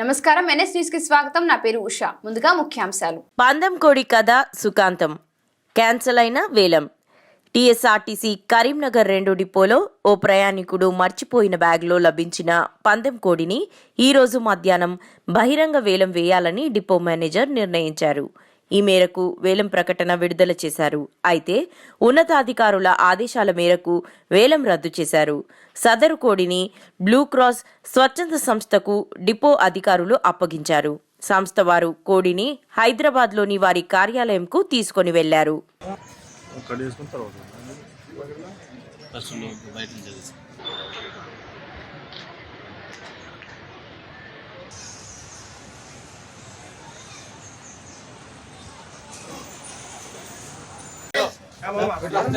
నమస్కారం. ఎన్ఎస్ న్యూస్కి స్వాగతం. నా పేరు ఉషా. ముందుగా ముఖ్యాంశాలు. పందెం కోడి కథ సుఖాంతం. క్యాన్సల్ అయిన వేలం. టీఎస్ఆర్టీసీ కరీంనగర్ రెండు డిపోలో ఓ ప్రయాణికుడు మర్చిపోయిన బ్యాగ్లో లభించిన పందెం కోడిని ఈరోజు మధ్యాహ్నం బహిరంగ వేలం వేయాలని డిపో మేనేజర్ నిర్ణయించారు. ఈ మేరకు వేలం ప్రకటన విడుదల చేశారు. అయితే ఉన్నతాధికారుల ఆదేశాల మేరకు వేలం రద్దు చేశారు. సదరు కోడిని బ్లూ క్రాస్ స్వచ్ఛంద సంస్థకు డిపో అధికారులు అప్పగించారు. సంస్థ వారు కోడిని హైదరాబాద్లోని వారి కార్యాలయంకు తీసుకొని వెళ్ళారు కట్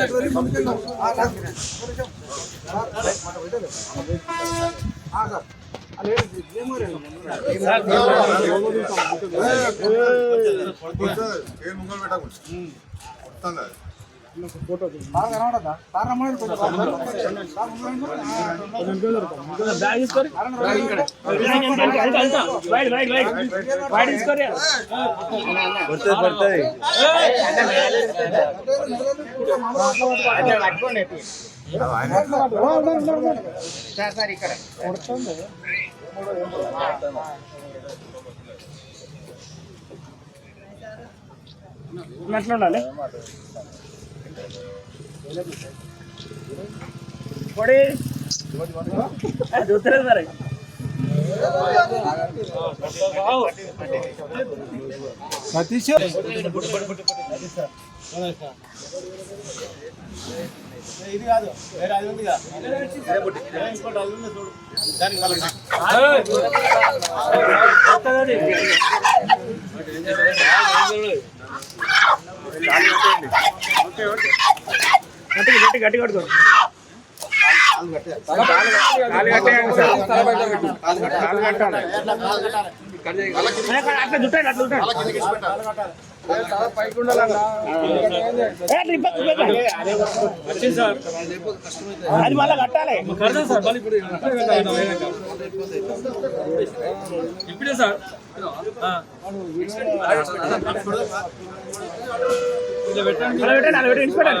చేసుకున్న తర్వాత ఫస్ట్ ఏ ముంగల్ పెట్టకుండా మొత్తం కాదు అట్లా ఉండాలి పొడి చూస్తలేదు మరి గట్టి గట్టి గట్టి కొట్టుకో కాలు కట్టేయండి సార్. కాలు కట్టాలి. అట్లా చుట్టాడు అట్లా ఇబ్బంది. అది మళ్ళా కట్టాలి ఇప్పుడే సార్ పెట్టండి పెట్టండి తీయదుటండి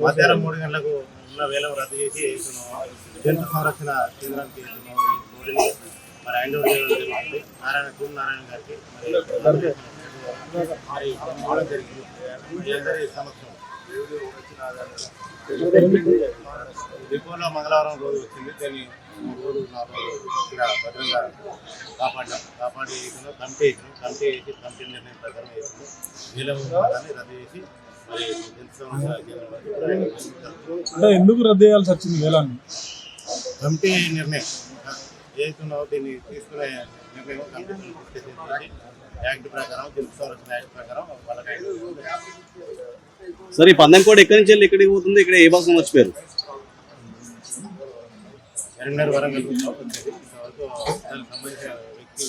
మధ్యాహ్నం మూడు గంటలకు ఉన్న వేలం రద్దు చేసి జంతు సంరక్షణ కేంద్రానికి మరి ఐదు జరుగుతుంది నారాయణ భూమి నారాయణ గారికి మరి మరి జరిగింది సమక్షం. డిపోలో మంగళవారం రోజు వచ్చింది. దాన్ని మూడు రోజులు నాలుగు రోజులు ఇక్కడ భద్రంగా కాపాడినాం కాపాడి వేసినాం కమిటీ వేసినాం కమిటీ వేసి కమిటీ నిర్ణయం ప్రకారం వేసినాం దాన్ని రద్దు చేసి మరి అంటే ఎందుకు రద్దు చేయాల్సి వచ్చింది వేలాన్ని? కమిటీ నిర్ణయం. ఏతున్నావో దీన్ని తీసుకునే నిర్ణయం కమిటీ యాక్ట్ ప్రకారం సంరక్షణ యాక్ట్ ప్రకారం వాళ్ళకి సార్ ఈ పందెం కోడ్ ఎక్కడి నుంచి వెళ్ళి ఎక్కడికి పోతుంది? ఇక్కడ ఏ భాగం మర్చిపోయారు కరీంనగర్ వరంగల్ వచ్చేది ఇంతవరకు దానికి సంబంధించిన వ్యక్తి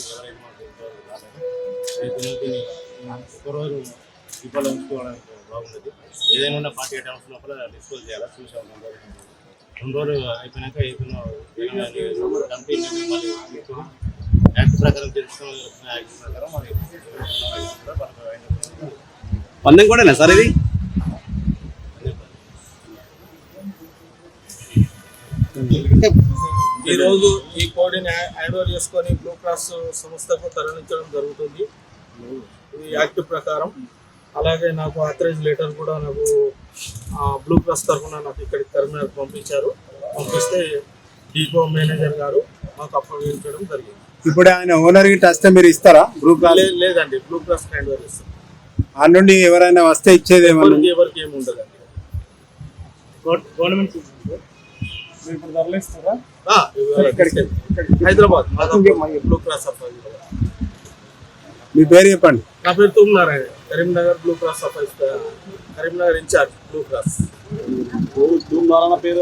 ఒకరోజు ఉంచుకోవడానికి బాగుండదు. ఏదైనా ఉన్న ఫార్టీ ఎయిట్ అవర్స్ లోపల డిస్పోజ్ చేయాలి చూసాం రెండు రోజులు రెండు రోజులు అయిపోయినాక ఏదైనా మళ్ళీ యాక్ట్ ప్రకారం తెలుసుకున్న యాక్ట్ ప్రకారం పందెం కోడేనా సార్ ఇది? రోజు ఈ కోడిని హ్యాండ్ ఓవర్ చేసుకొని బ్లూ క్రాస్ సంస్థకు తరలించడం జరుగుతుంది. ఇది యాక్ట్ ప్రకారం. అలాగే నాకు ఆథరైజ్ లెటర్ కూడా నాకు బ్లూ క్రాస్ తరఫున నాకు ఇక్కడికి కరీంనగర్ పంపించారు. పంపిస్తే డిపో మేనేజర్ గారు మాకు అప్పగించడం జరిగింది. ఇప్పుడు ఆయన ఓనర్ గిట్ట వస్తే మీరు ఇస్తారా గ్రూప్ లే- లేదండి బ్లూ క్రాస్ హ్యాండ్ ఓవర్ చేస్తాం ఆ నుండి ఎవరైనా వస్తే ఇచ్చేది ఏమన్నా ఎవరికి ఎవరికి ఏమి ఉండదండి. గవర్నమెంట్ ఇప్పుడు తరలిస్తారా? హైదరాబాద్ బ్లూ క్రాస్ అప్పగించారు మీ పేరు చెప్పండి. నా పేరు తుమ్నారాయణ కరీంనగర్ బ్లూ క్రాస్ సఫైస్ కరీంనగర్ ఇన్ఛార్జ్ బ్లూ క్రాస్ పేరు